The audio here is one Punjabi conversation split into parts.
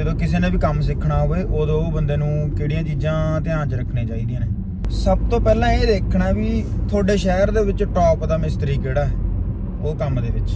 ਜਦੋਂ ਕਿਸੇ ਨੇ ਵੀ ਕੰਮ ਸਿੱਖਣਾ ਹੋਵੇ ਉਦੋਂ ਉਹ ਬੰਦੇ ਨੂੰ ਕਿਹੜੀਆਂ ਚੀਜ਼ਾਂ ਧਿਆਨ 'ਚ ਰੱਖਣੀਆਂ ਚਾਹੀਦੀਆਂ ਨੇ। ਸਭ ਤੋਂ ਪਹਿਲਾਂ ਇਹ ਦੇਖਣਾ ਵੀ ਤੁਹਾਡੇ ਸ਼ਹਿਰ ਦੇ ਵਿੱਚ ਟੌਪ ਦਾ ਮਿਸਤਰੀ ਕਿਹੜਾ ਹੈ ਉਹ ਕੰਮ ਦੇ ਵਿੱਚ।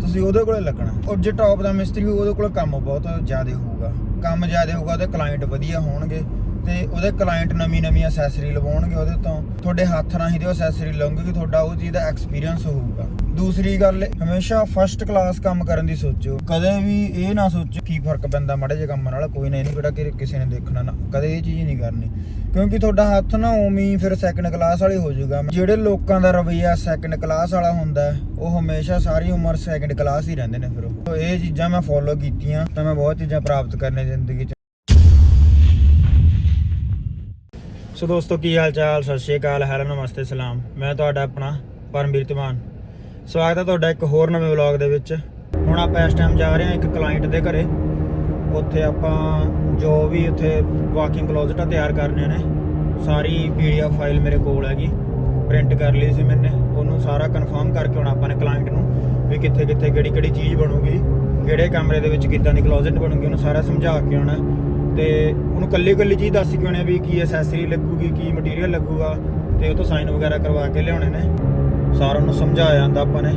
ਤੁਸੀਂ ਉਹਦੇ ਕੋਲੇ ਲੱਗਣਾ। ਔਰ ਜੇ ਟੌਪ ਦਾ ਮਿਸਤਰੀ ਹੋਊ, ਉਹਦੇ ਕੋਲ ਕੰਮ ਬਹੁਤ ਜ਼ਿਆਦਾ ਹੋਊਗਾ। ਕੰਮ ਜ਼ਿਆਦਾ ਹੋਊਗਾ ਤੇ ਕਲਾਇੰਟ ਵਧੀਆ ਹੋਣਗੇ ਤੇ ਉਹਦੇ ਕਲਾਇੰਟ ਨਵੀਂ ਨਵੀਂ ਅਸੈਸਰੀ ਲਵਾਉਣਗੇ ਉਹਦੇ ਤੋਂ। ਤੁਹਾਡੇ ਹੱਥ ਰਾਹੀਂ ਹੀ ਉਹ ਅਸੈਸਰੀ ਲਾਉਂਗੇ ਕਿ ਤੁਹਾਡਾ ਉਹ ਚੀਜ਼ ਦਾ ਐਕਸਪੀਰੀਅੰਸ ਹੋਊਗਾ। ਦੂਸਰੀ ਗੱਲ, ਹਮੇਸ਼ਾ ਫਸਟ ਕਲਾਸ ਕੰਮ ਕਰਨ ਦੀ ਸੋਚੋ ਕਦੇ ਵੀ ਇਹ ਨਾ ਸੋਚੋ ਕੀ ਫ਼ਰਕ ਪੈਂਦਾ ਮਾੜੇ ਜਿਹੇ ਕੰਮ ਨਾਲ, ਕੋਈ ਨਾ ਇਹ ਕਿਹੜਾ ਕਿ, ਕਿਸੇ ਨੇ ਦੇਖਣਾ ਨਾ। ਕਦੇ ਇਹ ਚੀਜ਼ ਨਹੀਂ ਕਰਨੀ। ਕਿਉਂਕਿ ਤੁਹਾਡਾ ਹੱਥ ਨਾ ਉਵੇਂ ਹੀ ਫਿਰ ਸੈਕੰਡ ਕਲਾਸ ਵਾਲੀ ਹੋ ਜਾਊਗਾ। ਜਿਹੜੇ ਲੋਕਾਂ ਦਾ ਰਵਈਆ ਸੈਕੰਡ ਕਲਾਸ ਵਾਲਾ ਹੁੰਦਾ ਉਹ ਹਮੇਸ਼ਾ ਸਾਰੀ ਉਮਰ ਸੈਕੰਡ ਕਲਾਸ ਹੀ ਰਹਿੰਦੇ ਨੇ ਫਿਰ ਉਹ। ਇਹ ਚੀਜ਼ਾਂ ਮੈਂ ਫੋਲੋ ਕੀਤੀਆਂ, ਤਾਂ ਮੈਂ ਬਹੁਤ ਚੀਜ਼ਾਂ ਪ੍ਰਾਪਤ ਕਰਨੇ ਜ਼ਿੰਦਗੀ 'ਚ। ਸੋ ਦੋਸਤੋ, ਕੀ ਹਾਲ ਚਾਲ ਸਤਿ ਸ਼੍ਰੀ ਅਕਾਲ, ਹੈਲੋ, ਨਮਸਤੇ, ਸਲਾਮ। ਮੈਂ ਤੁਹਾਡਾ ਆਪਣਾ ਪਰਮਵੀਰ ਧਮਾਨ ਸਵਾਗਤ ਹੈ ਤੁਹਾਡਾ ਇੱਕ ਹੋਰ ਨਵੇਂ ਵਲੌਗ ਦੇ ਵਿੱਚ। ਹੁਣ ਆਪਾਂ ਇਸ ਟਾਈਮ ਜਾ ਰਹੇ ਹਾਂ ਇੱਕ ਕਲਾਇੰਟ ਦੇ ਘਰੇ। ਉੱਥੇ ਆਪਾਂ ਜੋ ਵੀ ਉੱਥੇ ਵਾਕਿੰਗ ਕਲੋਜ਼ਟ ਆ ਤਿਆਰ ਕਰਨੇ ਨੇ। ਸਾਰੀ ਪੀਡੀਐਫ ਫਾਈਲ ਮੇਰੇ ਕੋਲ ਹੈਗੀ। ਪ੍ਰਿੰਟ ਕਰ ਲਈ ਸੀ ਮੈਨੇ। ਉਹਨੂੰ ਸਾਰਾ ਕਨਫਰਮ ਕਰਕੇ ਹੁਣ ਆਪਾਂ ਨੇ ਕਲਾਇੰਟ ਨੂੰ ਵੀ ਕਿੱਥੇ ਕਿੱਥੇ ਕਿਹੜੀ ਕਿਹੜੀ ਚੀਜ਼ ਬਣੂਗੀ, ਕਿਹੜੇ ਕਮਰੇ ਦੇ ਵਿੱਚ ਕਿੱਦਾਂ ਦੀ ਕਲੋਜ਼ਟ ਬਣੂਗੀ, ਉਹਨੂੰ ਸਾਰਾ ਸਮਝਾ ਕੇ ਆਉਣਾ। ਤੇ ਉਹਨੂੰ ਕੱਲੀ ਕੱਲੀ ਚੀਜ਼ ਦੱਸ ਕੇ ਆਉਣੀ ਵੀ ਕੀ ਐਸੈਸਰੀ ਲੱਗੂਗੀ, ਕੀ ਮਟੀਰੀਅਲ ਲੱਗੂਗਾ। ਤੇ ਉਹ ਤੋਂ ਸਾਈਨ ਵਗੈਰਾ ਕਰਵਾ ਕੇ ਲਿਆਉਣੇ ਨੇ। ਸਾਰਿਆਂ ਨੂੰ ਸਮਝਾਇਆ ਜਾਂਦਾ ਆਪਾਂ ਨੇ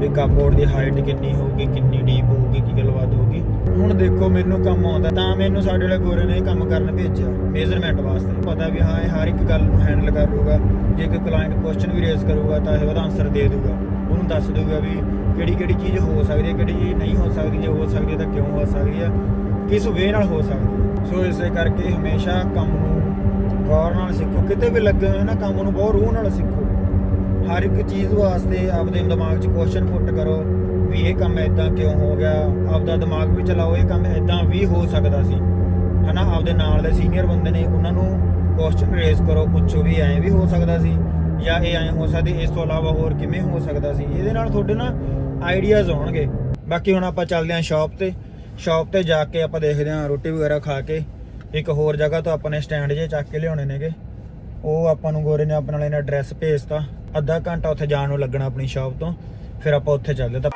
ਵੀ ਕਪਬੋਰਡ ਦੀ ਹਾਈਟ ਕਿੰਨੀ ਹੋਊਗੀ, ਕਿੰਨੀ ਡੀਪ ਹੋਊਗੀ, ਕੀ ਗੱਲਬਾਤ ਹੋਊਗੀ। ਹੁਣ ਦੇਖੋ ਮੈਨੂੰ ਕੰਮ ਆਉਂਦਾ, ਤਾਂ ਮੈਨੂੰ ਸਾਡੇ ਵਾਲੇ ਗੋਰੇ ਨੇ ਕੰਮ ਕਰਨ ਭੇਜਿਆ ਮੇਜ਼ਰਮੈਂਟ ਵਾਸਤੇ। ਪਤਾ ਵੀ ਹਾਂ, ਇਹ ਹਰ ਇੱਕ ਗੱਲ ਨੂੰ ਹੈਂਡਲ ਕਰ ਲੂਗਾ ਜੇ ਕੋਈ ਕਲਾਇੰਟ ਕੁਐਸਚਨ ਵੀ ਰੇਜ਼ ਕਰੂਗਾ, ਤਾਂ ਇਹ ਉਹਦਾ ਆਨਸਰ ਦੇ ਦੂਗਾ ਉਹਨੂੰ ਦੱਸ ਦੂਗਾ ਵੀ ਕਿਹੜੀ ਕਿਹੜੀ ਚੀਜ਼ ਹੋ ਸਕਦੀ ਹੈ, ਕਿਹੜੀ ਚੀਜ਼ ਨਹੀਂ ਹੋ ਸਕਦੀ, ਜੇ ਹੋ ਸਕਦੀ ਹੈ ਤਾਂ ਕਿਉਂ ਹੋ ਸਕਦੀ ਹੈ, ਕਿਸ ਵੇ ਨਾਲ ਹੋ ਸਕਦੀ ਹੈ। ਸੋ ਇਸੇ ਕਰਕੇ ਹਮੇਸ਼ਾ ਕੰਮ ਨੂੰ ਗੌਰ ਨਾਲ ਸਿੱਖੋ, ਕਿਤੇ ਵੀ ਲੱਗੇ ਹੋਏ ਨਾ, ਕੰਮ ਨੂੰ ਬਹੁਤ ਰੂਹ ਨਾਲ ਸਿੱਖੋ। ਹਰ ਇੱਕ ਚੀਜ਼ ਵਾਸਤੇ ਆਪਦੇ ਦਿਮਾਗ 'ਚ ਕੁਐਸਚਨ ਪੁੱਟ ਕਰੋ ਵੀ ਇਹ ਕੰਮ ਇਦਾਂ ਕਿਉਂ ਹੋ ਗਿਆ? ਆਪਦਾ ਦਿਮਾਗ ਵੀ ਚਲਾਓ, ਇਹ ਕੰਮ ਇਦਾਂ ਵੀ ਹੋ ਸਕਦਾ ਸੀ। ਹਨਾ, ਆਪਦੇ ਨਾਲ ਦੇ ਸੀਨੀਅਰ ਬੰਦੇ ਨੇ ਉਹਨਾਂ ਨੂੰ ਕੁਐਸਚਨ ਰੇਜ਼ ਕਰੋ, ਪੁੱਛੋ ਵੀ ਐਂ ਵੀ ਹੋ ਸਕਦਾ ਸੀ ਜਾਂ ਇਹ ਐਂ ਹੋ ਸਕਦੀ, ਇਸ ਤੋਂ ਇਲਾਵਾ ਹੋਰ ਕਿਵੇਂ ਹੋ ਸਕਦਾ ਸੀ? ਇਹਦੇ ਨਾਲ ਤੁਹਾਡੇ ਨਾ ਆਈਡੀਆਜ਼ ਆਉਣਗੇ। ਬਾਕੀ ਹੁਣ ਆਪਾਂ ਚੱਲਦੇ ਹਾਂ ਸ਼ਾਪ ਤੇ। ਸ਼ਾਪ ਤੇ ਜਾ ਕੇ ਆਪਾਂ ਦੇਖਦੇ ਹਾਂ ਰੋਟੀ ਵਗੈਰਾ ਖਾ ਕੇ। ਇੱਕ ਹੋਰ ਜਗ੍ਹਾ ਤੋਂ ਆਪਾਂ ਨੇ ਸਟੈਂਡ ਜੇ ਚੱਕ ਕੇ ਲਿਆਉਣੇ ਨੇਗੇ। ਉਹ ਆਪਾਂ ਨੂੰ ਗੋਰੇ ਨੇ ਆਪਣੇ ਨਾਲ ਇਹਨਾਂ ਐਡਰੈਸ ਭੇਜਤਾ। ਅੱਧਾ ਘੰਟਾ ਉੱਥੇ ਜਾਣ ਨੂੰ ਲੱਗਣਾ ਆਪਣੀ ਸ਼ਾਪ ਤੋਂ, ਫਿਰ ਆਪਾਂ ਉੱਥੇ ਚੱਲਦੇ ਤਾਂ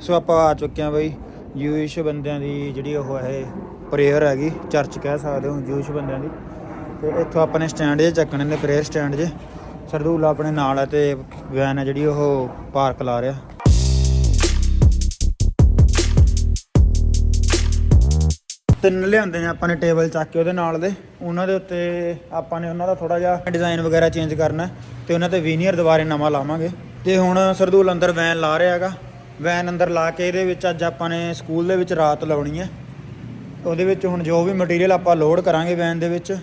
ਸੋ ਆਪਾਂ ਆ ਚੁੱਕੇ ਹਾਂ ਬਈ ਯੂਇਸ਼ ਬੰਦਿਆਂ ਦੀ ਜਿਹੜੀ ਉਹ ਹੈ ਪ੍ਰੇਅਰ ਹੈਗੀ ਚਰਚ ਕਹਿ ਸਕਦੇ ਹੋ ਯੂਇਸ਼ ਬੰਦਿਆਂ ਦੀ। ਤੇ ਇੱਥੋਂ ਆਪਾਂ ਨੇ ਸਟੈਂਡ ਜੇ ਚੱਕਣੇ ਨੇ ਪ੍ਰੇਅਰ ਸਟੈਂਡ ਜੇ ਸਰਦੂਲਾ ਆਪਣੇ ਨਾਲ ਹੈ ਤੇ ਵੈਨ ਹੈ ਜਿਹੜੀ ਉਹ ਪਾਰਕ ਲਾ ਰਿਹਾ। ਤਿੰਨ ਲਿਆਂਦੇ ਨੇ ਆਪਾਂ ਨੇ ਟੇਬਲ ਚੱਕ ਕੇ ਉਹਦੇ ਨਾਲ ਦੇ। ਉਹਨਾਂ ਦੇ ਉੱਤੇ ਆਪਾਂ ਨੇ ਉਹਨਾਂ ਦਾ ਥੋੜਾ ਜਿਹਾ ਡਿਜ਼ਾਈਨ ਵਗੈਰਾ ਚੇਂਜ ਕਰਨਾ ਹੈ ਤੇ ਉਹਨਾਂ ਤੇ ਵੀਨੀਅਰ ਦੁਬਾਰੇ ਨਵਾਂ ਲਾਵਾਂਗੇ। ਤੇ ਹੁਣ ਸਰਦੂਲ ਅੰਦਰ ਵੈਨ ਲਾ ਰਿਹਾ ਹੈਗਾ। ਵੈਨ ਅੰਦਰ ਲਾ ਕੇ ਇਹਦੇ ਵਿੱਚ ਅੱਜ ਆਪਾਂ ਨੇ ਸਕੂਲ ਦੇ ਵਿੱਚ ਰਾਤ ਲਾਉਣੀ ਹੈ। ਉਹਦੇ ਵਿੱਚ ਹੁਣ ਜੋ ਵੀ ਮਟੀਰੀਅਲ ਆਪਾਂ ਲੋਡ ਕਰਾਂਗੇ ਵੈਨ ਦੇ ਵਿੱਚ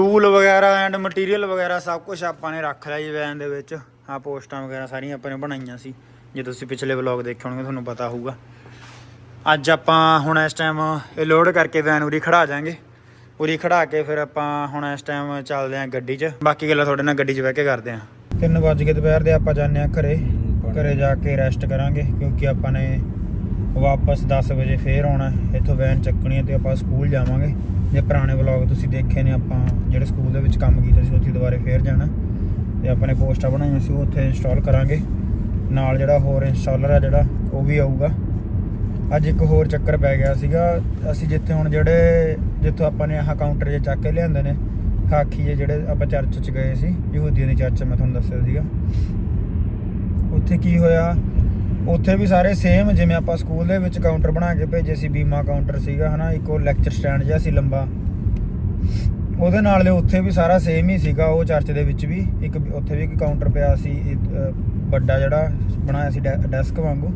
ਟੂਲ ਵਗੈਰਾ ਐਂਡ ਮਟੀਰੀਅਲ ਵਗੈਰਾ ਸਭ ਕੁਝ ਆਪਾਂ ਨੇ ਰੱਖ ਲਿਆ ਜੀ ਵੈਨ ਦੇ ਵਿੱਚ। ਆ ਪੋਸਟਾਂ ਵਗੈਰਾ ਸਾਰੀਆਂ ਆਪਾਂ ਨੇ ਬਣਾਈਆਂ ਸੀ। ਜੇ ਤੁਸੀਂ ਪਿਛਲੇ ਵਲੌਗ ਦੇਖੇ ਹੋਣਗੇ ਤੁਹਾਨੂੰ ਪਤਾ ਹੋਊਗਾ। ਅੱਜ ਆਪਾਂ ਹੁਣ ਇਸ ਟਾਈਮ ਇਹ ਲੋਡ ਕਰਕੇ ਵੈਨ ਉਰੀ ਖੜਾ ਜਾਾਂਗੇ ਉਰੀ ਖੜਾ ਕੇ ਫਿਰ ਆਪਾਂ ਹੁਣ ਇਸ ਟਾਈਮ ਚੱਲਦੇ ਆਂ ਗੱਡੀ 'ਚ। ਬਾਕੀ ਗੱਲਾਂ ਤੁਹਾਡੇ ਨਾਲ ਗੱਡੀ 'ਚ ਬਹਿ ਕੇ ਕਰਦੇ ਆਂ 3 ਵਜ ਦੁਪਹਿਰ ਦੇ ਆਪਾਂ ਜਾਂਦੇ ਆਂ ਘਰੇ। ਘਰੇ ਜਾ ਕੇ ਰੈਸਟ ਕਰਾਂਗੇ ਕਿਉਂਕਿ ਆਪਾਂ ਨੇ ਵਾਪਸ 10 ਵਜੇ ਫੇਰ ਆਉਣਾ ਇੱਥੋਂ ਵੈਨ ਚੱਕਣੀ ਹੈ ਤੇ ਆਪਾਂ ਸਕੂਲ ਜਾਵਾਂਗੇ। ਜੇ ਪੁਰਾਣੇ ਵਲੌਗ ਤੁਸੀਂ ਦੇਖੇ ਨੇ, ਆਪਾਂ ਜਿਹੜੇ ਸਕੂਲ ਦੇ ਵਿੱਚ ਕੰਮ ਕੀਤਾ ਸੀ, ਉੱਥੇ ਦੁਬਾਰੇ ਫੇਰ ਜਾਣਾ ਤੇ ਆਪਾਂ ਨੇ ਪੋਸਟਾਂ ਬਣਾਈਆਂ ਸੀ, ਉਹ ਉੱਥੇ ਇੰਸਟਾਲ ਕਰਾਂਗੇ। ਨਾਲ ਜਿਹੜਾ ਹੋਰ ਇੰਸਟਾਲਰ ਆ ਜਿਹੜਾ, ਉਹ ਵੀ ਆਊਗਾ। ਅੱਜ ਇੱਕ ਹੋਰ ਚੱਕਰ ਪੈ ਗਿਆ ਸੀਗਾ। ਅਸੀਂ ਜਿੱਥੇ ਹੁਣ ਜਿਹੜੇ, ਜਿੱਥੋਂ ਆਪਾਂ ਨੇ ਆਹ ਕਾਊਂਟਰ ਜੇ ਚੱਕ ਕੇ ਲਿਆਂਦੇ ਨੇ ਖਾਕੀ ਜੇ ਜਿਹੜੇ ਆਪਾਂ ਚਰਚ 'ਚ ਗਏ ਸੀ, ਯਹੂਦੀਆਂ ਦੀ ਚਰਚ ਮੈਂ ਤੁਹਾਨੂੰ ਦੱਸਿਆ ਸੀਗਾ। ਉੱਥੇ ਕੀ ਹੋਇਆ? ਉੱਥੇ ਵੀ ਸਾਰੇ ਸੇਮ ਜਿਵੇਂ ਆਪਾਂ ਸਕੂਲ ਦੇ ਵਿੱਚ ਕਾਊਂਟਰ ਬਣਾ ਕੇ ਭੇਜੇ ਸੀ, ਬੀਮਾ ਕਾਊਂਟਰ ਸੀਗਾ, ਹਨਾ, ਇੱਕ ਉਹ ਲੈਕਚਰ ਸਟੈਂਡ ਜਿਹਾ ਸੀ ਲੰਬਾ। ਉਹਦੇ ਨਾਲ ਦੇ ਉੱਥੇ ਵੀ ਸਾਰਾ ਸੇਮ ਹੀ ਸੀਗਾ, ਉਹ ਚਰਚ ਦੇ ਵਿੱਚ ਵੀ, ਇੱਕ ਉੱਥੇ ਵੀ ਇੱਕ ਕਾਊਂਟਰ ਪਿਆ ਸੀ ਵੱਡਾ ਜਿਹੜਾ ਬਣਾਇਆ ਸੀ ਡੈ- ਡੈਸਕ ਵਾਂਗੂ।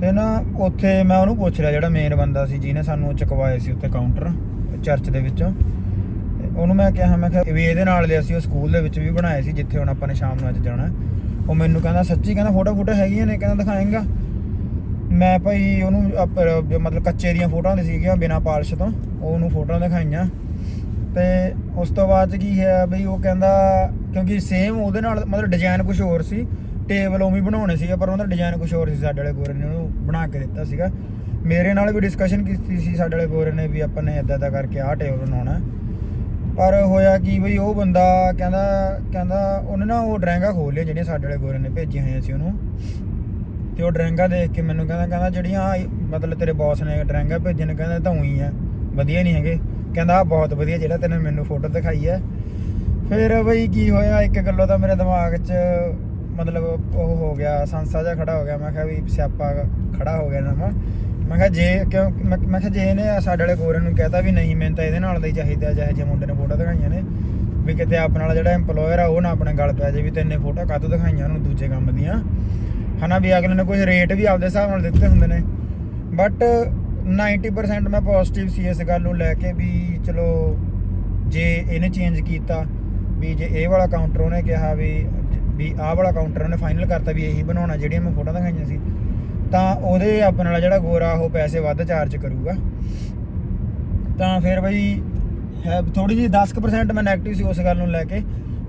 ਤੇ ਨਾ, ਉੱਥੇ ਮੈਂ ਉਹਨੂੰ ਪੁੱਛ ਲਿਆ, ਜਿਹੜਾ ਮੇਨ ਬੰਦਾ ਸੀ, ਜਿਹਨੇ ਸਾਨੂੰ ਚੁਕਵਾਏ ਸੀ ਉੱਥੇ ਕਾਊਂਟਰ ਚਰਚ ਦੇ ਵਿੱਚੋਂ। ਉਹਨੂੰ ਮੈਂ ਕਿਹਾ ਮੈਂ ਕਿਹਾ ਵੀ ਇਹਦੇ ਨਾਲ ਦੇ ਅਸੀਂ ਉਹ ਸਕੂਲ ਦੇ ਵਿੱਚ ਵੀ ਬਣਾਏ ਸੀ, ਜਿੱਥੇ ਹੁਣ ਆਪਾਂ ਨੇ ਸ਼ਾਮ ਨੂੰ ਅੱਜ ਜਾਣਾ। ਉਹ ਮੈਨੂੰ ਕਹਿੰਦਾ, ਸੱਚੀ ਕਹਿੰਦਾ ਫੋਟੋ ਫੋਟੋ ਹੈਗੀਆਂ ਨੇ, ਕਹਿੰਦਾ ਦਿਖਾਏਗਾ? ਮੈਂ ਭਾਈ ਉਹਨੂੰ ਮਤਲਬ ਕੱਚੇ ਦੀਆਂ ਫੋਟੋਆਂ ਦੇ ਸੀਗੀਆਂ ਬਿਨਾ ਪਾਲਿਸ਼ ਤੋਂ ਉਹਨੂੰ ਫੋਟੋਆਂ ਦਿਖਾਈਆਂ। ਤੇ ਉਸ ਤੋਂ ਬਾਅਦ 'ਚ ਕੀ ਹੈ ਬਈ, ਉਹ ਕਹਿੰਦਾ, ਕਿਉਂਕਿ ਸੇਮ ਉਹਦੇ ਨਾਲ ਮਤਲਬ ਡਿਜ਼ਾਈਨ ਕੁਝ ਹੋਰ ਸੀ ਟੇਬਲ ਉਵੇਂ ਹੀ ਬਣਾਉਣੇ ਸੀਗੇ, ਪਰ ਉਹਦਾ ਡਿਜ਼ਾਈਨ ਕੁਝ ਹੋਰ ਸੀ ਸਾਡੇ ਵਾਲੇ ਗੋਰੇ ਨੇ, ਉਹਨੂੰ ਬਣਾ ਕੇ ਦਿੱਤਾ ਸੀਗਾ। ਮੇਰੇ ਨਾਲ ਵੀ ਡਿਸਕਸ਼ਨ ਕੀਤੀ ਸੀ ਸਾਡੇ ਵਾਲੇ ਗੋਰੇ ਨੇ ਵੀ ਆਪਾਂ ਨੇ ਇਦਾਂ ਦਾ ਕਰਕੇ ਆਹ ਟੇਬਲ ਬਣਾਉਣਾ। ਪਰ ਹੋਇਆ ਕੀ ਬਈ, ਉਹ ਬੰਦਾ ਕਹਿੰਦਾ ਕਹਿੰਦਾ ਉਹਨੇ ਨਾ ਉਹ ਡਰੈਂਗਾ ਖੋਲ ਲਿਆ ਜਿਹੜੀਆਂ ਸਾਡੇ ਵਾਲੇ ਗੋਰੇ ਨੇ ਭੇਜੀਆਂ ਹੋਈਆਂ ਸੀ ਉਹਨੂੰ। ਤੇ ਉਹ ਡਰੈਂਗਾ ਦੇਖ ਕੇ ਮੈਨੂੰ ਕਹਿੰਦਾ ਕਹਿੰਦਾ ਜਿਹੜੀਆਂ ਮਤਲਬ ਤੇਰੇ ਬੌਸ ਨੇ ਡਰੈਂਗਾ ਭੇਜੇ ਨੇ, ਕਹਿੰਦਾ ਇਹ ਤਾਂ ਉਹੀ ਆ, ਵਧੀਆ ਨਹੀਂ ਹੈਗੇ। ਕਹਿੰਦਾ ਆਹ ਬਹੁਤ ਵਧੀਆ ਜਿਹੜਾ ਤੈਨੇ ਮੈਨੂੰ ਫੋਟੋ ਦਿਖਾਈ ਹੈ ਫਿਰ ਬਈ ਕੀ ਹੋਇਆ, ਇੱਕ ਗੱਲੋਂ ਤਾਂ ਮੇਰੇ ਦਿਮਾਗ 'ਚ ਮਤਲਬ ਉਹ ਹੋ ਗਿਆ, ਸੰਸਾ ਜਿਹਾ ਖੜਾ ਹੋ ਗਿਆ। ਮੈਂ ਕਿਹਾ ਵੀ ਸਿਆਪਾ ਖੜਾ ਹੋ ਗਿਆ ਨਾ ਮੈਂ ਕਿਹਾ ਜੇ, ਕਿਉਂ, ਮੈਂ ਮੈਂ ਕਿਹਾ ਜੇ ਇਹਨੇ ਸਾਡੇ ਵਾਲੇ ਗੋਰੇ ਨੂੰ ਕਹਿਤਾ ਵੀ ਨਹੀਂ, ਮੈਨੂੰ ਤਾਂ ਇਹਦੇ ਨਾਲ ਦਾ ਹੀ ਚਾਹੀਦਾ ਜਿਹੇ ਜਿਹੇ ਮੁੰਡੇ ਨੇ ਫੋਟੋ ਦਿਖਾਈਆਂ ਨੇ, ਵੀ ਕਿਤੇ ਆਪਣੇ ਨਾਲ ਜਿਹੜਾ EMPLOYER ਆ, ਉਹ ਨਾ ਆਪਣੇ ਗੱਲ ਪੈ ਜੇ ਵੀ ਤੈਨੇ ਫੋਟੋ ਕਾਹਤੋਂ ਦਿਖਾਈਆਂ ਉਹਨੂੰ ਦੂਜੇ ਕੰਮ ਦੀਆਂ। ਹਨਾ ਵੀ ਅਗਲੇ ਨੇ ਕੁਝ ਰੇਟ ਵੀ ਆਪਦੇ ਹਿਸਾਬ ਨਾਲ ਦਿੱਤੇ ਹੁੰਦੇ ਨੇ। ਬਟ 90% ਮੈਂ ਪੋਜ਼ਿਟਿਵ ਸੀ ਇਸ ਗੱਲ ਨੂੰ ਲੈ ਕੇ ਵੀ ਚਲੋ, ਜੇ ਇਹਨੇ ਚੇਂਜ ਕੀਤਾ, ਵੀ ਜੇ ਇਹ ਵਾਲਾ ਕਾਊਂਟਰ ਉਹਨੇ ਕਿਹਾ ਵੀ ਵੀ ਆਹ ਵਾਲਾ ਕਾਊਂਟਰ ਉਹਨੇ ਫਾਈਨਲ ਕਰਤਾ ਵੀ ਇਹੀ ਬਣਾਉਣਾ, ਜਿਹੜੀਆਂ ਮੈਂ ਫੋਟੋ ਦਿਖਾਈਆਂ ਸੀ। ਤਾਂ ਉਹਦੇ ਆਪਣੇ ਨਾਲ ਜਿਹੜਾ ਗੋਰਾ ਉਹ ਪੈਸੇ ਵੱਧ ਚਾਰਜ ਕਰੂਗਾ। ਤਾਂ ਫਿਰ ਬਈ, ਹੈ ਥੋੜੀ ਜਿਹੀ 10% ਮੈਂ 네ਗੇਟਿਵ ਸੀ ਉਸ ਗੱਲ ਨੂੰ ਲੈ ਕੇ,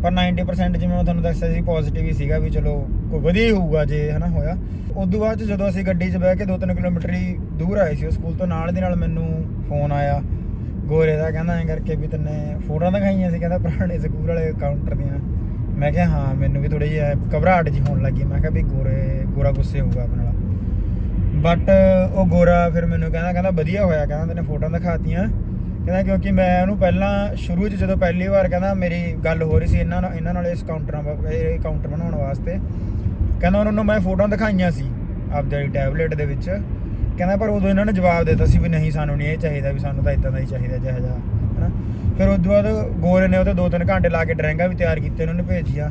ਪਰ 90% ਜਿਵੇਂ ਮੈਂ ਤੁਹਾਨੂੰ ਦੱਸਿਆ ਸੀ ਪੋਜ਼ਿਟਿਵ ਹੀ ਸੀਗਾ ਵੀ ਚਲੋ ਕੋਈ ਵਧੀਆ ਹੀ ਹੋਊਗਾ ਜੇ ਹਨਾ ਹੋਇਆ। ਉਸ ਤੋਂ ਬਾਅਦ 'ਚ ਜਦੋਂ ਅਸੀਂ ਗੱਡੀ 'ਚ ਬਹਿ ਕੇ 2-3 ਕਿਲੋਮੀਟਰ ਹੀ ਦੂਰ ਆਏ ਸੀ ਉਹ ਸਕੂਲ ਤੋਂ, ਨਾਲ ਦੀ ਨਾਲ ਮੈਨੂੰ ਫੋਨ ਆਇਆ। ਗੋਰੇ ਦਾ ਕਹਿੰਦਾ ਐਂ ਕਰਕੇ ਵੀ ਤੈਨੇ ਫੋਟੋਆਂ ਦਿਖਾਈਆਂ ਸੀ, ਕਹਿੰਦਾ ਪੁਰਾਣੇ ਸਕੂਲ ਵਾਲੇ ਕਾਊਂਟਰ ਦੀਆਂ। ਮੈਂ ਕਿਹਾ ਹਾਂ, ਮੈਨੂੰ ਵੀ ਥੋੜੀ ਜਿਹੀ ਘਬਰਾਹਟ ਜੀ ਹੋਣ ਲੱਗੀ। ਮੈਂ ਕਿਹਾ ਵੀ ਗੋਰੇ, ਗੋਰਾ ਗੁੱਸੇ ਹੋਊਗਾ ਆਪਣੇ ਨਾਲ ਬਟ ਉਹ ਗੋਰਾ ਫਿਰ ਮੈਨੂੰ ਕਹਿੰਦਾ ਕਹਿੰਦਾ ਵਧੀਆ ਹੋਇਆ, ਕਹਿੰਦਾ ਤੈਨੇ ਫੋਟੋਆਂ ਦਿਖਾਤੀਆਂ। ਕਹਿੰਦਾ ਕਿਉਂਕਿ ਮੈਂ ਉਹਨੂੰ ਪਹਿਲਾਂ ਸ਼ੁਰੂ 'ਚ ਜਦੋਂ ਪਹਿਲੀ ਵਾਰ ਕਹਿੰਦਾ ਮੇਰੀ ਗੱਲ ਹੋ ਰਹੀ ਸੀ ਇਹਨਾਂ ਨਾਲ ਇਹਨਾਂ ਨਾਲ ਇਸ ਕਾਊਂਟਰਾਂ ਵਾ- ਇਹ ਕਾਊਂਟਰ ਬਣਾਉਣ ਵਾਸਤੇ, ਕਹਿੰਦਾ ਉਹਨਾਂ ਨੂੰ ਮੈਂ ਫੋਟੋਆਂ ਦਿਖਾਈਆਂ ਸੀ ਆਪਦੇ ਟੈਬਲੇਟ ਦੇ ਵਿੱਚ। ਕਹਿੰਦਾ ਪਰ ਉਦੋਂ ਇਹਨਾਂ ਨੇ ਜਵਾਬ ਦਿੱਤਾ ਸੀ ਵੀ ਨਹੀਂ, ਸਾਨੂੰ ਨਹੀਂ ਇਹ ਚਾਹੀਦਾ ਵੀ ਸਾਨੂੰ ਤਾਂ ਇਦਾਂ ਦਾ ਹੀ ਚਾਹੀਦਾ ਜਿਹਾ ਜਿਹਾ, ਹਨਾ। ਫਿਰ ਉਸ ਤੋਂ ਬਾਅਦ ਗੋਰੇ ਨੇ ਉਹਦੇ 2-3 ਘੰਟੇ ਲਾ ਕੇ ਡਰਾਇੰਗਾਂ ਵੀ ਤਿਆਰ ਕੀਤੇ ਉਹਨਾਂ ਨੇ ਭੇਜੀਆਂ।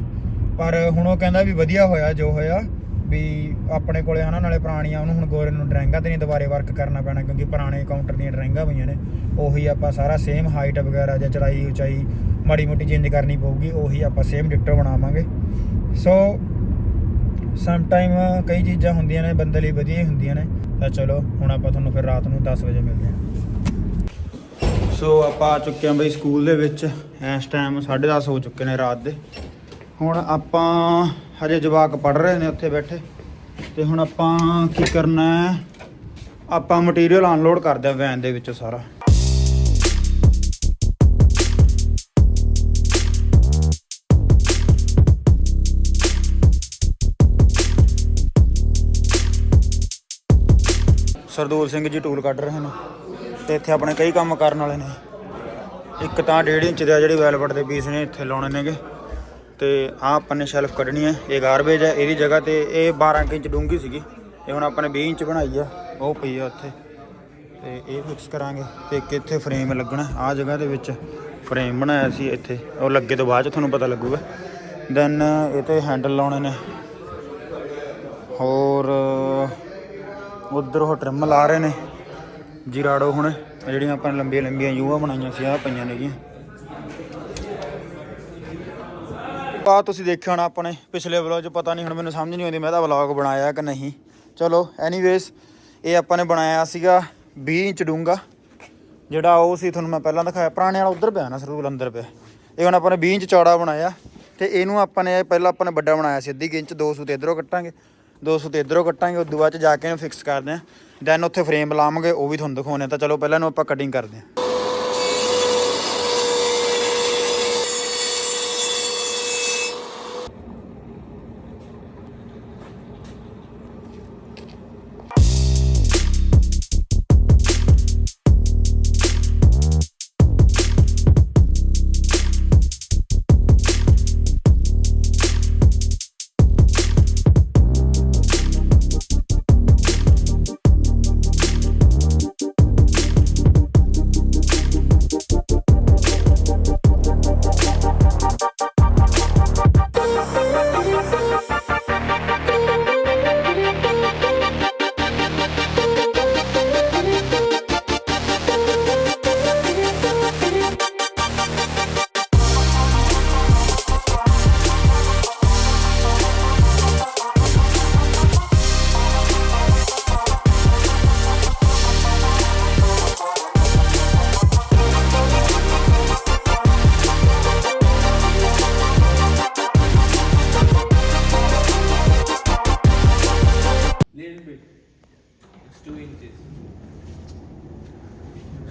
ਪਰ ਹੁਣ ਉਹ ਕਹਿੰਦਾ ਵੀ ਵਧੀਆ ਹੋਇਆ, ਜੋ ਹੋਇਆ ਵੀ ਆਪਣੇ ਕੋਲੇ ਹਨਾ, ਨਾਲੇ ਪੁਰਾਣੀਆਂ ਉਹਨੂੰ ਹੁਣ ਗੋਰੇ ਨੂੰ ਡਰਾਇੰਗਾਂ ਤੇ ਨਹੀਂ ਦੁਬਾਰੇ ਵਰਕ ਕਰਨਾ ਪੈਣਾ, ਕਿਉਂਕਿ ਪੁਰਾਣੇ ਕਾਊਂਟਰ ਦੀਆਂ ਡਰਾਇੰਗਾਂ ਪਈਆਂ ਨੇ। ਉਹੀ ਆਪਾਂ ਸਾਰਾ ਸੇਮ ਹਾਈਟ ਵਗੈਰਾ ਜਾਂ ਚੜਾਈ ਉਚਾਈ ਮਾੜੀ ਮੋਟੀ ਚੇਂਜ ਕਰਨੀ ਪਊਗੀ, ਉਹੀ ਆਪਾਂ ਸੇਮ ਡਿਕਟਰ ਬਣਾਵਾਂਗੇ। ਸੋ ਸਮ ਟਾਈਮ ਕਈ ਚੀਜ਼ਾਂ ਹੁੰਦੀਆਂ ਨੇ, ਬੰਦੇ ਲਈ ਵਧੀਆ ਹੀ ਹੁੰਦੀਆਂ ਨੇ। ਤਾਂ ਚਲੋ, ਹੁਣ ਆਪਾਂ ਤੁਹਾਨੂੰ ਫਿਰ ਰਾਤ ਨੂੰ 10 ਵਜੇ ਮਿਲਦੇ ਹਾਂ। ਸੋ ਆਪਾਂ ਆ ਚੁੱਕੇ ਹਾਂ ਬਈ ਸਕੂਲ ਦੇ ਵਿੱਚ, ਇਸ ਟਾਈਮ 10:30 ਹੋ ਚੁੱਕੇ ਨੇ ਰਾਤ ਦੇ। ਹੁਣ ਆਪਾਂ ਹਜੇ ਜਵਾਕ ਪੜ ਰਹੇ ਨੇ ਉੱਥੇ ਬੈਠੇ। ਤੇ ਹੁਣ ਆਪਾਂ ਕੀ ਕਰਨਾ ਹੈ? ਆਪਾਂ ਮਟੀਰੀਅਲ ਅਨਲੋਡ ਕਰਦੇ ਆ ਵੈਨ ਦੇ ਵਿੱਚੋਂ ਸਾਰਾ। ਸਰਦੂਲ ਸਿੰਘ ਜੀ ਟੂਲ ਕੱਢ ਰਹੇ ਨੇ ਤੇ ਇੱਥੇ ਆਪਣੇ ਕਈ ਕੰਮ ਕਰਨ ਵਾਲੇ ਨੇ। ਇੱਕ ਤਾਂ 1.5 ਇੰਚ ਦੇ ਆ ਜਿਹੜੀ ਵੈਲਵਟ ਦੇ ਪੀਸ ਨੇ ਇੱਥੇ ਲਾਉਣੇ ਨੇਗੇ। ਤੇ ਆਹ ਆਪਾਂ ਨੇ ਸ਼ੈਲਫ ਕੱਢਣੀ ਹੈ। ਇਹ ਗਾਰਬੇਜ ਹੈ, ਇਹਦੀ ਜਗ੍ਹਾ ਤੇ ਇਹ 12 ਕੁ ਇੰਚ ਡੂੰਘੀ ਸੀਗੀ। ਇਹ ਹੁਣ ਆਪਾਂ ਨੇ 20 ਇੰਚ ਬਣਾਈ ਆ। ਉਹ ਪਈ ਆ ਉੱਥੇ। ਤੇ ਇਹ ਫਿਕਸ ਕਰਾਂਗੇ। ਤੇ ਇੱਕ ਇੱਥੇ ਫਰੇਮ ਲੱਗਣਾ ਆਹ ਜਗ੍ਹਾ ਦੇ ਵਿੱਚ ਫਰੇਮ ਬਣਾਇਆ ਸੀ ਇੱਥੇ। ਉਹ ਲੱਗੇ ਤੋਂ ਬਾਅਦ ਚ ਤੁਹਾਨੂੰ ਪਤਾ ਲੱਗੂਗਾ। ਦੈਨ ਇਹ ਤੇ ਹੈਂਡਲ ਲਾਉਣੇ ਨੇ। ਹੋਰ, ਉਧਰ ਉਹ ਟ੍ਰਿਮ ਲਾ ਰਹੇ ਨੇ। ਜਿਰਾੜੋ ਹੁਣ। ਜਿਹੜੀਆਂ ਆਪਾਂ ਲੰਬੀਆਂ ਲੰਬੀਆਂ ਯੂਆਂ ਬਣਾਈਆਂ ਸੀ, ਆਹ ਪਈਆਂ ਨੇਗੀਆਂ ਆ ਤੁਸੀਂ ਦੇਖਿਆ ਹੋਣਾ ਆਪਣੇ ਪਿਛਲੇ ਵਲੌਗ 'ਚ, ਪਤਾ ਨਹੀਂ ਹੁਣ ਮੈਨੂੰ ਸਮਝ ਨਹੀਂ ਆਉਂਦੀ ਮੈਂ ਤਾਂ ਵਲੌਗ ਬਣਾਇਆ ਕਿ ਨਹੀਂ। ਚਲੋ ਐਨੀਵੇਜ਼ ਇਹ ਆਪਾਂ ਨੇ ਬਣਾਇਆ ਸੀਗਾ 20 ਇੰਚ ਡੂੰਗਾ ਜਿਹੜਾ ਉਹ ਸੀ ਤੁਹਾਨੂੰ ਮੈਂ ਪਹਿਲਾਂ ਦਿਖਾਇਆ। ਪੁਰਾਣੇ ਵਾਲਾ ਉਧਰ ਪਿਆ ਨਾ ਸਰੂਲ ਅੰਦਰ ਪਿਆ। ਇਹ ਹੁਣ ਆਪਾਂ ਨੇ 20 ਇੰਚ ਚੌੜਾ ਬਣਾਇਆ ਤੇ ਇਹਨੂੰ ਆਪਾਂ ਨੇ ਪਹਿਲਾਂ ਆਪਾਂ ਨੇ ਵੱਡਾ ਬਣਾਇਆ ਸੀ, ਅੱਧੀ ਕੁ ਇੰਚ 200 ਤੇ ਇਧਰੋਂ ਕੱਟਾਂਗੇ 200 ਤੇ ਇਧਰੋਂ ਕੱਟਾਂਗੇ ਉਸ ਤੋਂ ਬਾਅਦ ਚ ਜਾ ਕੇ ਇਹਨੂੰ ਫਿਕਸ ਕਰਦੇ ਆਂ। ਦੈਨ ਉੱਥੇ ਫਰੇਮ ਲਾਵਾਂਗੇ, ਉਹ ਵੀ ਤੁਹਾਨੂੰ ਦਿਖਾਉਣੇ ਆ। ਤਾਂ ਚਲੋ, ਪਹਿਲਾਂ ਇਹਨੂੰ ਆਪਾਂ ਕਟਿੰਗ ਕਰਦੇ ਆਂ।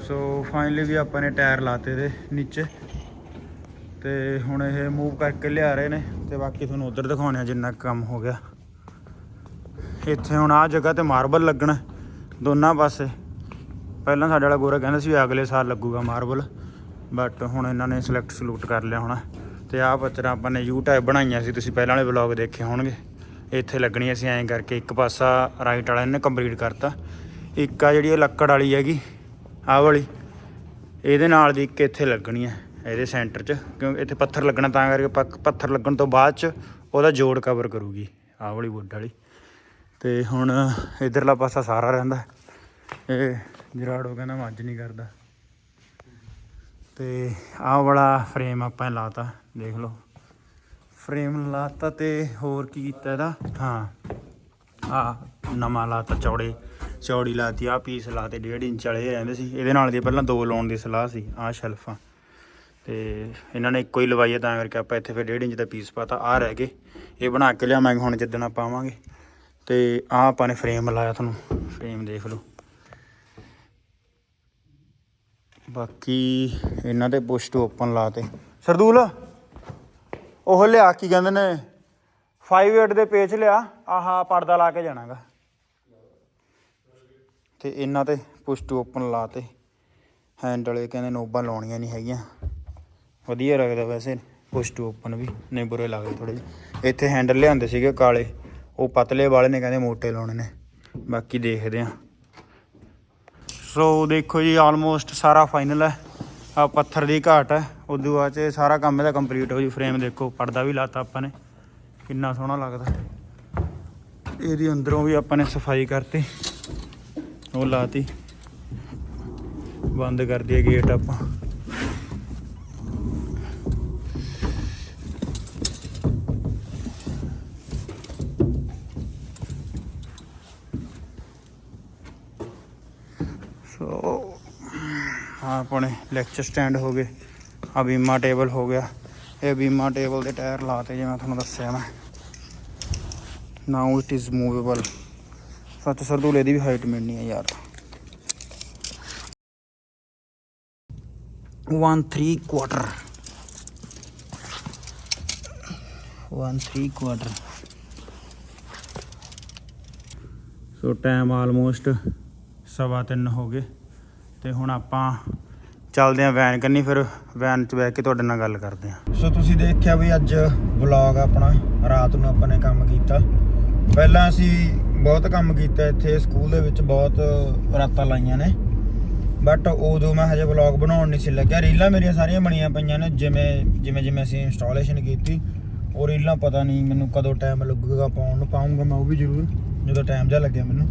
ਸੋ ਫਾਈਨਲੀ ਵੀ ਆਪਾਂ ਨੇ ਟਾਇਰ ਲਾਤੇ ਦੇ ਨੀਚੇ। ਤੇ ਹੁਣ ਇਹ ਮੂਵ ਕਰਕੇ ਲਿਆ ਰਹੇ ਨੇ। ਤੇ ਬਾਕੀ ਤੁਹਾਨੂੰ ਉਧਰ ਦਿਖਾਉਣੇ ਆ ਜਿੰਨਾ ਕੰਮ ਹੋ ਗਿਆ। ਇੱਥੇ ਹੁਣ ਆ ਜਗ੍ਹਾ ਤੇ ਮਾਰਬਲ ਲੱਗਣਾ ਦੋਨਾਂ ਪਾਸੇ। ਪਹਿਲਾਂ ਸਾਡੇ ਵਾਲਾ ਗੋਰਾ ਕਹਿੰਦਾ ਸੀ ਅਗਲੇ ਸਾਲ ਲੱਗੂਗਾ ਮਾਰਬਲ ਬਟ ਹੁਣ ਇਹਨਾਂ ਨੇ ਸਿਲੈਕਟ ਸਲੂਟ ਕਰ ਲਿਆ ਹੋਣਾ। ਤੇ ਆਹ ਪੱਤਰਾ ਆਪਾਂ ਨੇ ਯੂ ਟਾਈਪ ਬਣਾਈਆਂ ਸੀ। ਤੁਸੀਂ ਪਹਿਲਾਂ ਵਾਲੇ ਵਲੌਗ ਦੇਖੇ ਹੋਣਗੇ। ਇੱਥੇ ਲੱਗਣੀ ਅਸੀਂ ਐਂ ਕਰਕੇ ਇੱਕ ਪਾਸਾ ਰਾਈਟ ਵਾਲਾ ਇਹਨੇ ਕੰਪਲੀਟ ਕਰਤਾ। ਇੱਕ ਆ ਜਿਹੜੀ ਇਹ ਲੱਕੜ ਵਾਲੀ ਹੈਗੀ, ਆਹ ਵਾਲੀ। ਇਹਦੇ ਨਾਲ ਦੀ ਇੱਕ ਇੱਥੇ ਲੱਗਣੀ ਹੈ ਇਹਦੇ ਸੈਂਟਰ 'ਚ। ਕਿਉਂਕਿ ਇੱਥੇ ਪੱਥਰ ਲੱਗਣਾ ਤਾਂ ਕਰਕੇ ਪੱਕ- ਪੱਥਰ ਲੱਗਣ ਤੋਂ ਬਾਅਦ 'ਚ ਉਹਦਾ ਜੋੜ ਕਵਰ ਕਰੂਗੀ, ਆਹ ਵਾਲੀ ਵੁੱਡ ਵਾਲੀ। ਤੇ ਹੁਣ ਇਧਰਲਾ ਪਾਸਾ ਸਾਰਾ ਰਹਿੰਦਾ। ਇਹ ਜਰਾੜੋ ਕਹਿੰਦਾ ਮੱਝ ਨਹੀਂ ਕਰਦਾ। ਤੇ ਆਹ ਵਾਲਾ ਫਰੇਮ ਆਪਾਂ ਨੇ ਲਾਤਾ, ਦੇਖ ਲਓ। ਫਰੇਮ ਲਾਤਾ ਤੇ ਹੋਰ ਕੀ ਕੀਤਾ ਇਹਦਾ? ਹਾਂ। ਆ ਨਵਾਂ ਲਾਤਾ ਚੌੜੇ, ਚੌੜੀ ਲਾਤੀ, ਆ ਪੀਸ ਲਾਤੇ 1.5 ਇੰਚ ਵਾਲੇ ਰਹਿੰਦੇ ਸੀ। ਇਹਦੇ ਨਾਲ ਦੀ ਪਹਿਲਾਂ ਦੋ ਲਾਉਣ ਦੀ ਸਲਾਹ ਸੀ ਆ। ਸ਼ੈਲਫਾਂ ਤੇ ਇਹਨਾਂ ਨੇ ਇੱਕੋ ਹੀ ਲਵਾਈ ਹੈ ਤਾਂ ਕਰਕੇ ਆਪਾਂ ਇੱਥੇ ਫਿਰ 1.5 ਇੰਚ ਦਾ ਪੀਸ ਪਾਤਾ। ਆ ਰਹਿ ਗਏ। ਇਹ ਬਣਾ ਕੇ ਲਿਆਵਾਂਗੇ, ਹੁਣ ਜਿੱਦਣ ਆਪਾਂ ਆਵਾਂਗੇ। ਤੇ ਆ ਆਪਾਂ ਨੇ ਫਰੇਮ ਲਾਇਆ ਤੁਹਾਨੂੰ। ਫਰੇਮ ਦੇਖ ਲਓ। ਬਾਕੀ ਇਹਨਾਂ ਦੇ ਪੁਸ਼ ਟੂ ਓਪਨ ਲਾਤੇ। ਸਰਦੂਲ! ਉਹ ਲਿਆ, ਕੀ ਕਹਿੰਦੇ ਨੇ? 5.8 ਦੇ ਪੇਚ ਲਿਆ, ਆਹਾ, ਪਰਦਾ ਲਾ ਕੇ ਜਾਣਾਗਾ। ਤੇ ਇਹਨਾਂ ਤੇ ਪੁਸ਼ ਟੂ ਓਪਨ ਲਾਤੇ। ਹੈਂਡਲ ਇਹ ਕਹਿੰਦੇ ਨੋਬਾਂ ਲਾਉਣੀਆਂ ਨਹੀਂ ਹੈਗੀਆਂ। ਵਧੀਆ ਲੱਗਦਾ ਵੈਸੇ ਪੁਸ਼ ਟੂ ਓਪਨ ਵੀ, ਨਹੀਂ ਬੁਰੇ ਲੱਗਦੇ ਥੋੜੇ ਜਿਹੇ। ਇੱਥੇ ਹੈਂਡਲ ਲਿਆਂਦੇ ਸੀਗੇ ਕਾਲੇ, ਉਹ ਪਤਲੇ ਵਾਲੇ ਨੇ ਕਹਿੰਦੇ ਮੋਟੇ ਲਾਉਣੇ ਨੇ। ਬਾਕੀ ਦੇਖਦੇ ਆ। ਸੋ ਦੇਖੋ ਜੀ ਆਲਮੋਸਟ ਸਾਰਾ ਫਾਈਨਲ ਹੈ। ਆ ਪੱਥਰ ਦੀ ਘਾਟ ਹੈ। ਉਦੋਂ ਬਾਅਦ ਚ ਇਹ ਸਾਰਾ ਕੰਮ ਇਹਦਾ ਕੰਪਲੀਟ ਹੋ ਜੀ। ਫਰੇਮ ਦੇਖੋ, ਪਰਦਾ ਵੀ ਲਾਤਾ ਆਪਾਂ ਨੇ। ਕਿੰਨਾ ਸੋਹਣਾ ਲੱਗਦਾ। ਇਹਦੀ ਅੰਦਰੋਂ ਵੀ ਆਪਾਂ ਨੇ ਸਫ਼ਾਈ ਕਰਤੀ। ਉਹ ਲਾਤੀ। ਬੰਦ ਕਰ ਦਿਆ ਗੇਟ ਆਪਾਂ ਸੋ ਆ ਆਪਣੇ ਲੈਕਚਰ ਸਟੈਂਡ ਹੋ ਗਏ। ਆ ਬੀਮਾ ਟੇਬਲ ਹੋ ਗਿਆ। ਇਹ ਬੀਮਾ ਟੇਬਲ ਦੇ ਟਾਇਰ ਲਾਤੇ ਜਿਵੇਂ ਤੁਹਾਨੂੰ ਦੱਸਿਆ ਮੈਂ। ਨਾਓ ਇਟ ਇਜ਼ ਮੂਵੇਬਲ ਸੱਚ ਸਰਦੂਲੇ ਦੀ ਵੀ ਹਾਈਟ ਮਿਲਣੀ ਹੈ ਯਾਰ। 1 3 quarter 1 3 quarter so time almost ਸਵਾ ਤਿੰਨ ਹੋ ਗਏ। ਤੇ ਹੁਣ ਆਪਾਂ ਚੱਲਦੇ ਆਂ ਵੈਨ ਕੰਨੀ, ਫਿਰ ਵੈਨ 'ਚ ਬਹਿ ਕੇ ਤੁਹਾਡੇ ਨਾਲ ਗੱਲ ਕਰਦੇ ਆਂ। ਸੋ ਤੁਸੀਂ ਦੇਖਿਆ ਵੀ ਅੱਜ ਵਲੌਗ ਆਪਣਾ, ਰਾਤ ਨੂੰ ਆਪਾਂ ਨੇ ਕੰਮ ਕੀਤਾ। ਪਹਿਲਾਂ ਅਸੀਂ ਬਹੁਤ ਕੰਮ ਕੀਤਾ ਇੱਥੇ, ਸਕੂਲ ਦੇ ਵਿੱਚ ਬਹੁਤ ਰਾਤਾਂ ਲਾਈਆਂ ਨੇ। ਬਟ ਉਦੋਂ ਮੈਂ ਹਜੇ ਵਲੌਗ ਬਣਾਉਣ ਨਹੀਂ ਸੀ ਲੱਗਿਆ। ਰੀਲਾਂ ਮੇਰੀਆਂ ਸਾਰੀਆਂ ਬਣੀਆਂ ਪਈਆਂ ਨੇ, ਜਿਵੇਂ ਜਿਵੇਂ ਜਿਵੇਂ ਅਸੀਂ ਇੰਸਟਾਲੇਸ਼ਨ ਕੀਤੀ, ਉਹ ਰੀਲਾਂ ਪਤਾ ਨਹੀਂ ਮੈਨੂੰ ਕਦੋਂ ਟਾਈਮ ਲੱਗੂਗਾ ਪਾਉਣ ਨੂੰ ਪਾਉਂਗਾ, ਮੈਂ ਉਹ ਵੀ ਜ਼ਰੂਰ, ਜਦੋਂ ਟਾਈਮ ਜਿਹਾ ਲੱਗਿਆ ਮੈਨੂੰ।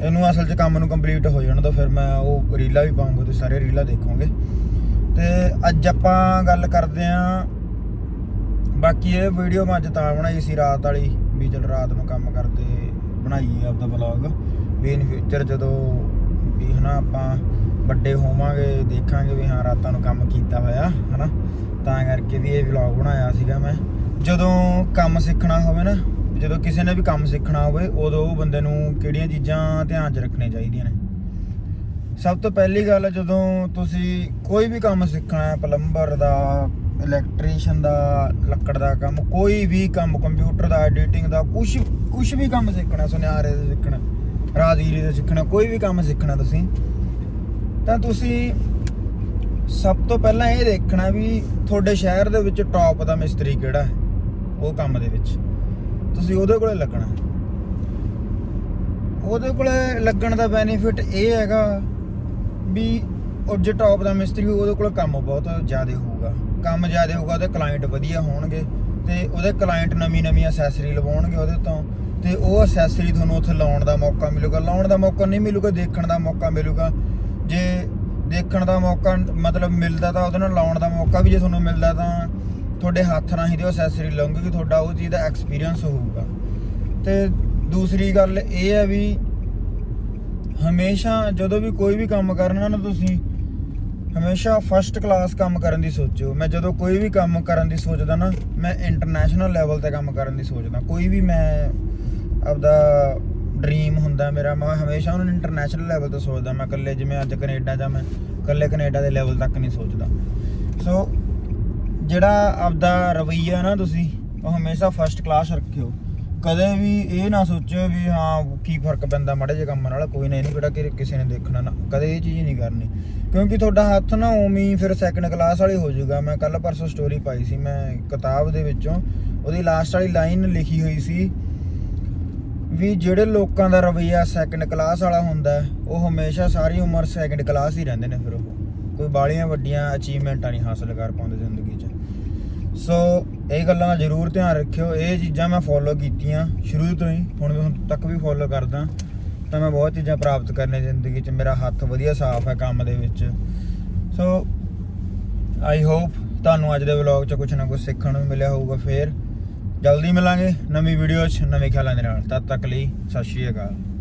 ਇਹਨੂੰ ਅਸਲ 'ਚ ਕੰਮ ਨੂੰ ਕੰਪਲੀਟ ਹੋ ਜਾਣ ਤਾਂ ਫਿਰ ਮੈਂ ਉਹ ਰੀਲਾਂ ਵੀ ਪਾਉਂਗਾ ਤੁਸੀਂ ਸਾਰੇ ਰੀਲਾਂ ਦੇਖੋਗੇ। ਤੇ ਅੱਜ ਆਪਾਂ ਗੱਲ ਕਰਦੇ ਆਂ, ਬਾਕੀ ਇਹ ਵੀਡੀਓ ਮੈਂ ਅੱਜ ਤਾਂ ਬਣਾਈ ਸੀ ਰਾਤ ਵਾਲੀ, ਵੀ ਚਲ ਰਾਤ ਨੂੰ ਕੰਮ ਕਰਦੇ ਬਣਾਈਏ ਆਪਦਾ ਵਲੌਗ ਵੀ ਇਨ ਫਿਊਚਰ ਜਦੋਂ ਵੀ ਹਨਾ ਆਪਾਂ ਵੱਡੇ ਹੋਵਾਂਗੇ, ਦੇਖਾਂਗੇ ਵੀ ਹਾਂ ਰਾਤਾਂ ਨੂੰ ਕੰਮ ਕੀਤਾ ਹੋਇਆ, ਹਨਾ। ਤਾਂ ਕਰਕੇ ਵੀ ਇਹ ਵਲੌਗ ਬਣਾਇਆ ਸੀਗਾ ਮੈਂ। ਜਦੋਂ ਕੰਮ ਸਿੱਖਣਾ ਹੋਵੇ ਨਾ ਜਦੋਂ ਕਿਸੇ ਨੇ ਵੀ ਕੰਮ ਸਿੱਖਣਾ ਹੋਵੇ, ਉਦੋਂ ਉਹ ਬੰਦੇ ਨੂੰ ਕਿਹੜੀਆਂ ਚੀਜ਼ਾਂ ਧਿਆਨ 'ਚ ਰੱਖਣੀਆਂ ਚਾਹੀਦੀਆਂ ਨੇ। ਸਭ ਤੋਂ ਪਹਿਲੀ ਗੱਲ ਜਦੋਂ ਤੁਸੀਂ ਕੋਈ ਵੀ ਕੰਮ ਸਿੱਖਣਾ ਹੈ ਪਲੰਬਰ ਦਾ, ਇਲੈਕਟ੍ਰੀਸ਼ੀਅਨ ਦਾ, ਲੱਕੜ ਦਾ ਕੰਮ, ਕੋਈ ਵੀ ਕੰਮ, ਕੰਪਿਊਟਰ ਦਾ, ਐਡੀਟਿੰਗ ਦਾ ਕੁਝ ਕੁਝ ਵੀ ਕੰਮ ਸਿੱਖਣਾ, ਸੁਨਿਆਰੇ ਦਾ ਸਿੱਖਣਾ, ਰਾਜਗੀਰੀ ਦਾ ਸਿੱਖਣਾ, ਕੋਈ ਵੀ ਕੰਮ ਸਿੱਖਣਾ ਤੁਸੀਂ, ਤਾਂ ਤੁਸੀਂ ਸਭ ਤੋਂ ਪਹਿਲਾਂ ਇਹ ਦੇਖਣਾ ਵੀ ਤੁਹਾਡੇ ਸ਼ਹਿਰ ਦੇ ਵਿੱਚ ਟੌਪ ਦਾ ਮਿਸਤਰੀ ਕਿਹੜਾ ਹੈ, ਉਹ ਕੰਮ ਦੇ ਵਿੱਚ। ਤੁਸੀਂ ਉਹਦੇ ਕੋਲੇ ਲੱਗਣਾ। ਉਹਦੇ ਕੋਲੇ ਲੱਗਣ ਦਾ ਬੈਨੀਫਿਟ ਇਹ ਹੈਗਾ ਵੀ ਉਹ ਜੇ ਟੌਪ ਦਾ ਮਿਸਤਰੀ ਉਹਦੇ ਕੋਲ ਕੰਮ ਬਹੁਤ ਜ਼ਿਆਦਾ ਹੋਊਗਾ। ਕੰਮ ਜ਼ਿਆਦਾ ਹੋਊਗਾ ਉਹਦੇ ਕਲਾਇੰਟ ਵਧੀਆ ਹੋਣਗੇ ਤੇ ਉਹਦੇ ਕਲਾਇੰਟ ਨਵੀਂ ਨਵੀਂ ਅਸੈਸਰੀ ਲਵਾਉਣਗੇ ਉਹਦੇ ਤੋਂ ਤੇ ਉਹ ਅਸੈਸਰੀ ਤੁਹਾਨੂੰ ਉੱਥੇ ਲਾਉਣ ਦਾ ਮੌਕਾ ਮਿਲੂਗਾ। ਲਾਉਣ ਦਾ ਮੌਕਾ ਨਹੀਂ ਮਿਲੂਗਾ, ਦੇਖਣ ਦਾ ਮੌਕਾ ਮਿਲੂਗਾ। ਜੇ ਦੇਖਣ ਦਾ ਮੌਕਾ ਮਤਲਬ ਮਿਲਦਾ ਤਾਂ ਉਹਦੇ ਨਾਲ ਲਾਉਣ ਦਾ ਮੌਕਾ ਵੀ ਜੇ ਤੁਹਾਨੂੰ ਮਿਲਦਾ ਤਾਂ ਤੁਹਾਡੇ ਹੱਥ ਰਾਹੀਂ ਹੀ ਉਹ ਅਸੈਸਰੀ ਲਾਉਂਗੇ ਕਿ ਤੁਹਾਡਾ ਉਹ ਚੀਜ਼ ਦਾ ਐਕਸਪੀਰੀਅੰਸ ਹੋਊਗਾ। ਤੇ ਦੂਸਰੀ ਗੱਲ ਇਹ ਹੈ ਵੀ ਹਮੇਸ਼ਾ ਜਦੋਂ ਵੀ ਕੋਈ ਵੀ ਕੰਮ ਕਰਨਾ ਨਾ ਤੁਸੀਂ ਹਮੇਸ਼ਾ ਫਸਟ ਕਲਾਸ ਕੰਮ ਕਰਨ ਦੀ ਸੋਚੋ ਮੈਂ ਜਦੋਂ ਕੋਈ ਵੀ ਕੰਮ ਕਰਨ ਦੀ ਸੋਚਦਾ ਨਾ, ਮੈਂ ਇੰਟਰਨੈਸ਼ਨਲ ਲੈਵਲ ਤੇ ਕੰਮ ਕਰਨ ਦੀ ਸੋਚਦਾ। ਕੋਈ ਵੀ ਮੈਂ ਆਪਦਾ ਡ੍ਰੀਮ ਹੁੰਦਾ ਮੇਰਾ, ਮੈਂ ਹਮੇਸ਼ਾ ਉਹਨੂੰ ਇੰਟਰਨੈਸ਼ਨਲ ਲੈਵਲ ਤੇ ਸੋਚਦਾ। ਮੈਂ ਇਕੱਲੇ ਜਿਵੇਂ ਅੱਜ ਕੈਨੇਡਾ ਜਾਂ ਮੈਂ ਇਕੱਲੇ ਕੈਨੇਡਾ ਦੇ ਲੈਵਲ ਤੱਕ ਨਹੀਂ ਸੋਚਦਾ। ਸੋ ਜਿਹੜਾ ਆਪਦਾ ਰਵਈਆ ਨਾ ਤੁਸੀਂ, ਉਹ ਹਮੇਸ਼ਾ ਫਰਸਟ ਕਲਾਸ ਰੱਖਿਓ। ਕਦੇ ਵੀ ਇਹ ਨਾ ਸੋਚਿਓ ਵੀ ਹਾਂ, ਕੀ ਫ਼ਰਕ ਪੈਂਦਾ ਮਾੜੇ ਜਿਹੇ ਕੰਮ ਨਾਲ, ਕੋਈ ਨਾ ਇਹ ਨਹੀਂ ਬੇਟਾ ਕਿ, ਕਿਸੇ ਨੇ ਦੇਖਣਾ ਨਾ, ਕਦੇ ਇਹ ਚੀਜ਼ ਨਹੀਂ ਕਰਨੀ। ਕਿਉਂਕਿ ਤੁਹਾਡਾ ਹੱਥ ਨਾ ਉਵੇਂ ਹੀ ਫਿਰ ਸੈਕੰਡ ਕਲਾਸ ਵਾਲੀ ਹੋ ਜਾਊਗਾ। ਮੈਂ ਕੱਲ ਪਰਸੋਂ ਸਟੋਰੀ ਪਾਈ ਸੀ, ਮੈਂ ਕਿਤਾਬ ਦੇ ਵਿੱਚੋਂ, ਉਹਦੀ ਲਾਸਟ ਵਾਲੀ ਲਾਈਨ ਲਿਖੀ ਹੋਈ ਸੀ ਵੀ ਜਿਹੜੇ ਲੋਕਾਂ ਦਾ ਰਵਈਆ ਸੈਕੰਡ ਕਲਾਸ ਵਾਲਾ ਹੁੰਦਾ, ਉਹ ਹਮੇਸ਼ਾ ਸਾਰੀ ਉਮਰ ਸੈਕੰਡ ਕਲਾਸ ਹੀ ਰਹਿੰਦੇ ਨੇ ਫਿਰ ਉਹ। ਕੋਈ ਬਾਲੀਆਂ ਵੱਡੀਆਂ ਅਚੀਵਮੈਂਟਾਂ ਨਹੀਂ ਹਾਸਲ ਕਰ ਪਾਉਂਦੇ ਜ਼ਿੰਦਗੀ ਸੋ ਇਹ ਗੱਲਾਂ ਦਾ ਜ਼ਰੂਰ ਧਿਆਨ ਰੱਖਿਓ। ਇਹ ਚੀਜ਼ਾਂ ਮੈਂ ਫੋਲੋ ਕੀਤੀਆਂ ਸ਼ੁਰੂ ਤੋਂ ਹੀ। ਹੁਣ ਵੀ ਹੁਣ ਤੱਕ ਵੀ ਫੋਲੋ ਕਰਦਾ। ਤਾਂ ਮੈਂ ਬਹੁਤ ਚੀਜ਼ਾਂ ਪ੍ਰਾਪਤ ਕਰਨੇ ਜ਼ਿੰਦਗੀ 'ਚ। ਮੇਰਾ ਹੱਥ ਵਧੀਆ ਸਾਫ਼ ਹੈ ਕੰਮ ਦੇ ਵਿੱਚ। ਸੋ ਆਈ ਹੋਪ ਤੁਹਾਨੂੰ ਅੱਜ ਦੇ ਵਲੌਗ 'ਚ ਕੁਝ ਨਾ ਕੁਝ ਸਿੱਖਣ ਨੂੰ ਮਿਲਿਆ ਹੋਊਗਾ ਫੇਰ। ਜਲਦੀ ਮਿਲਾਂਗੇ ਨਵੀਂ ਵੀਡੀਓ 'ਚ ਨਵੇਂ ਖਿਆਲਾਂ ਦੇ ਨਾਲ। ਤਦ ਤੱਕ ਲਈ ਸਤਿ ਸ਼੍ਰੀ ਅਕਾਲ।